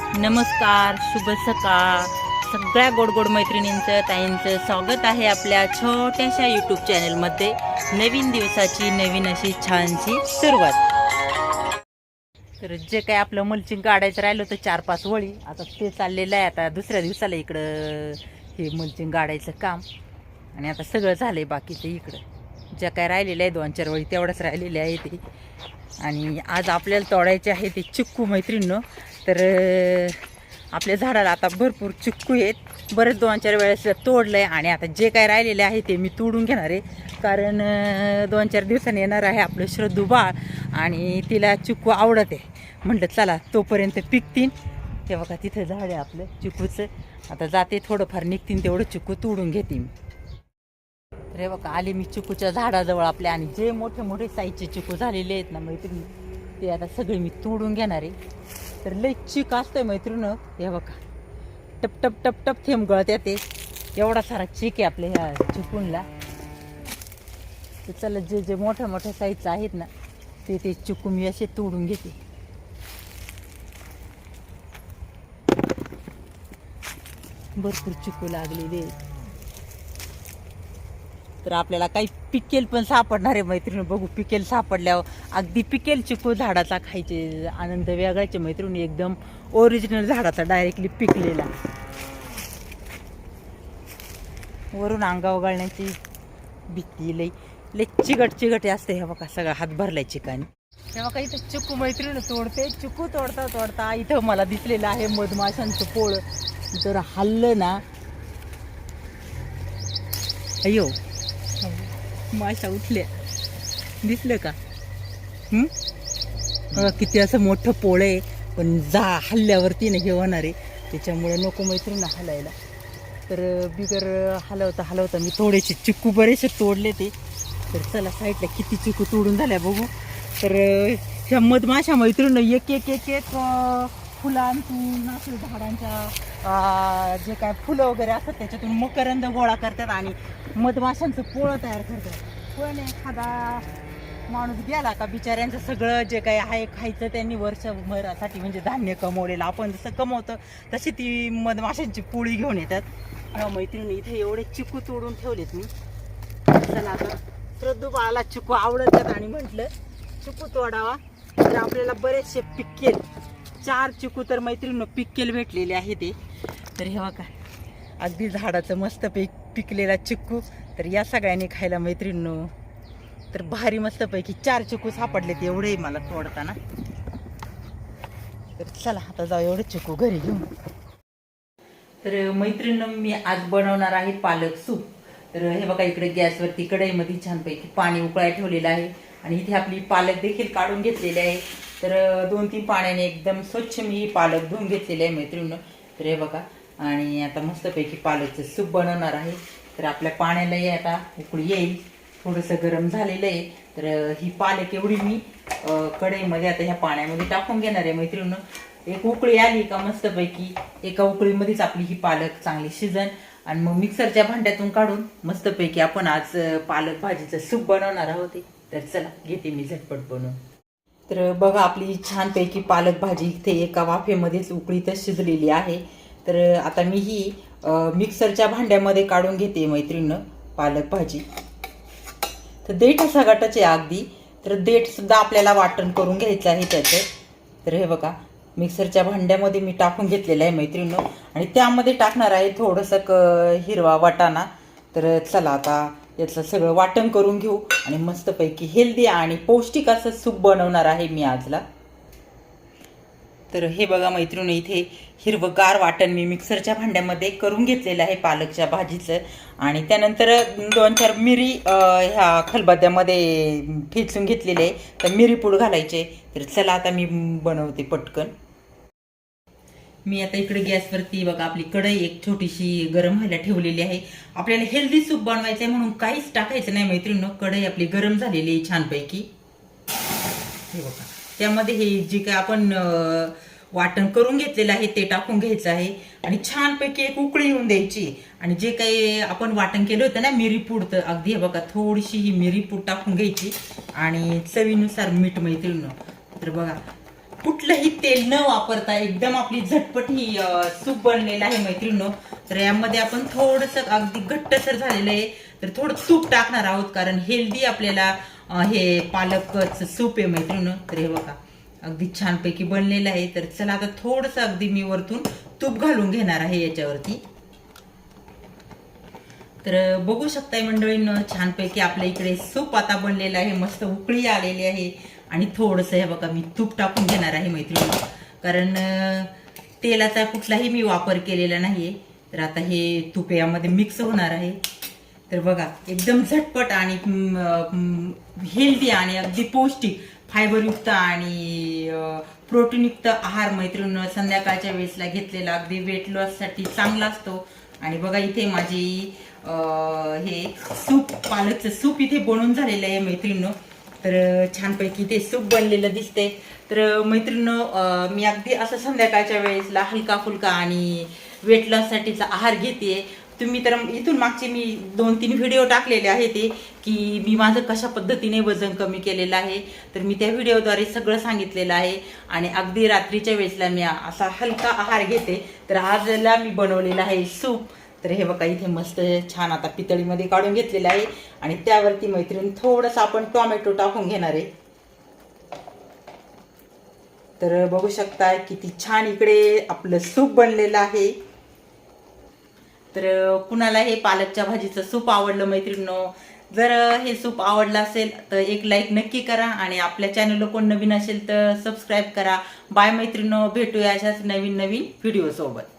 नमस्कार शुभ सकाळ. सगळ्या गोड गोड मैत्रिणींचं ताईंचं स्वागत आहे आपल्या छोट्याशा यूट्यूब चॅनलमध्ये नवीन दिवसाची नवीन अशी छानशी सुरुवात. तर जे काय आपलं मल्चिंग काढायचं राहिलं होतं चार पाच वळी आता ते चाललेलं आहे. आता दुसऱ्या दिवसाला इकडं हे मल्चिंग काढायचं काम. आणि आता सगळं झालं आहे बाकीचं इकडं. ज्या काय राहिलेल्या आहे दोन चार वळी तेवढंच राहिलेल्या आहे ते. आणि आज आपल्याला तोडायचे आहे ते चिक्कू मैत्रिणीनं. तर आपल्या झाडाला आता भरपूर चिक्कू आहेत. बरेच दोन चार वेळेस तोडलं आहे आणि आता जे काय राहिलेले आहे ते मी तोडून घेणार आहे. कारण दोन चार दिवसांनी येणार आहे आपलं श्रद्धू बाळ आणि तिला चिक्कू आवडत आहे. म्हटलं चला तोपर्यंत पिकतील तेव्हा का तिथं झाड आहे आपलं चिक्कूचं. आता जाते थोडंफार निघतील तेवढं चिक्कू तोडून घेते मी रे बघा आले मी चिकूच्या झाडाजवळ आपल्या आणि जे मोठे मोठे साईजचे चिकू झालेले आहेत ना मैत्रिणी ते आता सगळे मी तोडून घेणार आहे. तर लई चिक असतोय मैत्रिणं हे बघा. टप टप टप टप थेंब गळत येते. एवढा सारा चिक आहे आपल्या ह्या चिकूनला तर चला जे जे मोठ्या मोठ्या साईजचं आहेत ना ते ते चिकू मी असे तोडून घेते. भरपूर चिकू लागलेले आहेत. तर आपल्याला काही पिकेल पण सापडणार आहे मैत्रिणी बघू. पिकेल सापडल्यावर अगदी पिकेल चिकू झाडाचा खायचे आनंद वेगळ्याचे मैत्रिणी. एकदम ओरिजिनल झाडाचा डायरेक्टली पिकलेला. वरून अंगा गळण्याची भीती लई. लई चिकट चिकट असते. हे बघा सगळा हात भरलाय चिकाने. हे बघा इथं चिकू मैत्रीण तोडते. चिकू तोडता तोडता इथं मला दिसलेलं आहे मधमाशांचं पोळ. जर हल्लं ना. अयो माशा उठल्या. दिसलं का? किती असं मोठं पोळ आहे पण जा हल्ल्यावरती नाही हे होणार आहे. त्याच्यामुळे नको मैत्रीण हलायला. तर बिगर हलवता हलवता मी थोडेसे चिक्कू बरेचसे तोडले ते. तर चला साईडला किती चिक्कू तोडून झाल्या बघू. तर ह्या मधमाशा मैत्रीण एक एक एक एक फुलांतून असं झाडांच्या जे काय फुलं वगैरे असतात त्याच्यातून मकरंद गोळा करतात आणि मधमाशांचं पोळं तयार करतात. पण एखादा माणूस गेला का बिचाऱ्यांचं सगळं जे काही आहे खायचं त्यांनी वर्षभरासाठी म्हणजे धान्य कमवलेलं आपण जसं कमवतं तशी ती मधमाशांची पोळी घेऊन येतात. हा मैत्रिणी इथे एवढे चिकू तोडून ठेवलेत मी. चला आता श्रद्धू बाळाला चिकू आवडतात आणि म्हटलं चिकू तोडावा. तर आपल्याला बरेचसे पिक्केल चार चिकू तर मैत्रिणी पिक्केल भेटलेले आहे ते. तर हे बघा अगदी झाडाचं मस्त पिक पिकलेला चिक्कू. तर या सगळ्यांनी खायला मैत्रिणीनो तर भारी मस्तपैकी चार चिकू सापडलेत एवढे मला तोडताना. तर चला आता जाऊ एवढे चिकू घरी घेऊन. तर मैत्रिणीनं मी आज बनवणार आहे पालक सूप. तर हे बघा इकडे गॅसवरती कढईमध्ये छानपैकी पाणी उकळाय ठेवलेलं आहे. आणि इथे आपली पालक देखील काढून घेतलेली आहे. तर दोन तीन पाण्याने एकदम स्वच्छ मी पालक धुवून घेतलेली आहे मैत्रिणी तर हे बघा आणि आता मस्तपैकी पालकचं सूप बनवणार आहे. तर आपल्या पाण्यालाही आता उकळी येईल. थोडंसं गरम झालेलं आहे. तर ही पालक एवढी मी कढईमध्ये आता ह्या पाण्यामध्ये टाकून घेणार आहे मैत्रिणी एक उकळी आली का मस्तपैकी एका उकळीमध्येच आपली ही पालक चांगली शिजन. आणि मग मिक्सरच्या भांड्यातून काढून मस्तपैकी आपण आज पालक भाजीचं सूप बनवणार आहोत. तर चला घेते मी झटपट बनवून. तर बघा आपली छानपैकी पालक भाजी इथे एका वाफेमध्येच उकळीतच शिजलेली आहे. तर आता मी ही मिक्सरच्या भांड्यामध्ये काढून घेते मैत्रिणीनं पालक भाजी. तर देठ असा गटाचे अगदी. तर देठसुद्धा आपल्याला वाटण करून घ्यायचं आहे त्याचं. तर हे बघा मिक्सरच्या भांड्यामध्ये मी टाकून घेतलेलं आहे मैत्रिणीनं आणि त्यामध्ये टाकणार आहे थोडंसं क हिरवा वाटाणा. तर चला आता याचं सगळं वाटण करून घेऊ. आणि मस्तपैकी हेल्दी आणि पौष्टिक असं सूप बनवणार आहे मी आजला. तर हे बघा मैत्रिणी इथे हिरवगार वाटण मी मिक्सरच्या भांड्यामध्ये करून घेतलेलं आहे पालकच्या भाजीचं. आणि त्यानंतर दोन चार मिरी ह्या खलबत्त्यामध्ये ठेचून घेतलेले आहे. तर मिरी पूड घालायचे. तर चला आता मी बनवते पटकन. मी आता इकडे गॅसवरती बघा आपली कढई एक छोटीशी गरम व्हायला ठेवलेली आहे. आपल्याला हेल्दी सूप बनवायचं आहे म्हणून काहीच टाकायचं नाही मैत्रिणी कढई आपली गरम झालेली आहे छानपैकी. हे बघा. त्यामध्ये हे जी काय आपण वाटण करून घेतलेलं आहे ते टाकून घ्यायचं आहे. आणि छानपैकी एक उकळी येऊन द्यायची. आणि जे काही आपण वाटण केलं होतं ना मिरी पूड तर अगदी हे बघा थोडीशी ही मिरी पूड टाकून घ्यायची. आणि चवीनुसार मीठ मैत्रिणी तर बघा कुठलंही तेल न वापरता एकदम आपली झटपट ही सूप बनलेलं आहे मैत्रिणीनो तर यामध्ये आपण थोडस अगदी घट्टसर झालेलं आहे. तर थोडं तूप टाकणार आहोत कारण हेल्दी आपल्याला हे पालकच सूप आहे मैत्रिणी तर हे बघा अगदी छानपैकी बनलेलं आहे. तर चला आता थोडस अगदी मी वरतून तूप घालून घेणार आहे याच्यावरती. तर बघू शकताय मंडळीनं छानपैकी आपल्या इकडे सूप आता बनलेलं आहे. मस्त उकळी आलेली आहे. आणि थोडंसं हे बघा मी तूप टाकून घेणार आहे मैत्रिणी कारण तेलाचा कुठलाही मी वापर केलेला नाहीये. तर आता हे तूप यामध्ये मिक्स होणार आहे. तर बघा एकदम झटपट आणि हेल्दी आणि अगदी पौष्टिक फायबरयुक्त आणि प्रोटीनयुक्त आहार मैत्रीण संध्याकाळच्या वेळेसला घेतलेला. अगदी वेट लॉससाठी चांगला असतो. आणि बघा इथे माझी हे सूप पालकचं सूप इथे बनवून झालेलं आहे मैत्रिणीनं. तर छानपैकी ते सूप बनलेलं दिसते तर मैत्रिणीनं मी अगदी असं संध्याकाळच्या वेळेसला हलका फुलका आणि वेट लॉससाठीचा आहार घेते तुम्ही तर इथून मागचे मी दोन तीन व्हिडिओ टाकलेले आहे ते की मी माझं कशा पद्धतीने वजन कमी केलेलं आहे. तर मी त्या व्हिडिओद्वारे सगळं सांगितलेलं आहे. आणि अगदी रात्रीच्या वेळेसला मी असा हलका आहार घेते. तर आजला मी बनवलेला आहे सूप. तर हे बघा इथे मस्त छान आता पितळीमध्ये काढून घेतलेलं आहे. आणि त्यावरती मैत्रीण थोडंसं आपण टोमॅटो टाकून घेणार आहे. तर बघू शकता किती छान इकडे आपलं सूप बनलेलं आहे. तर कुणाला हे पालकच्या भाजीचं सूप आवडलं मैत्रिणींनो? जर हे सूप आवडलं असेल तर एक लाईक नक्की करा आणि आपल्या चॅनलला कोण नवीन असेल तर सबस्क्राईब करा. बाय मैत्रिणीनो भेटूया अशाच नवीन नवीन व्हिडिओसोबत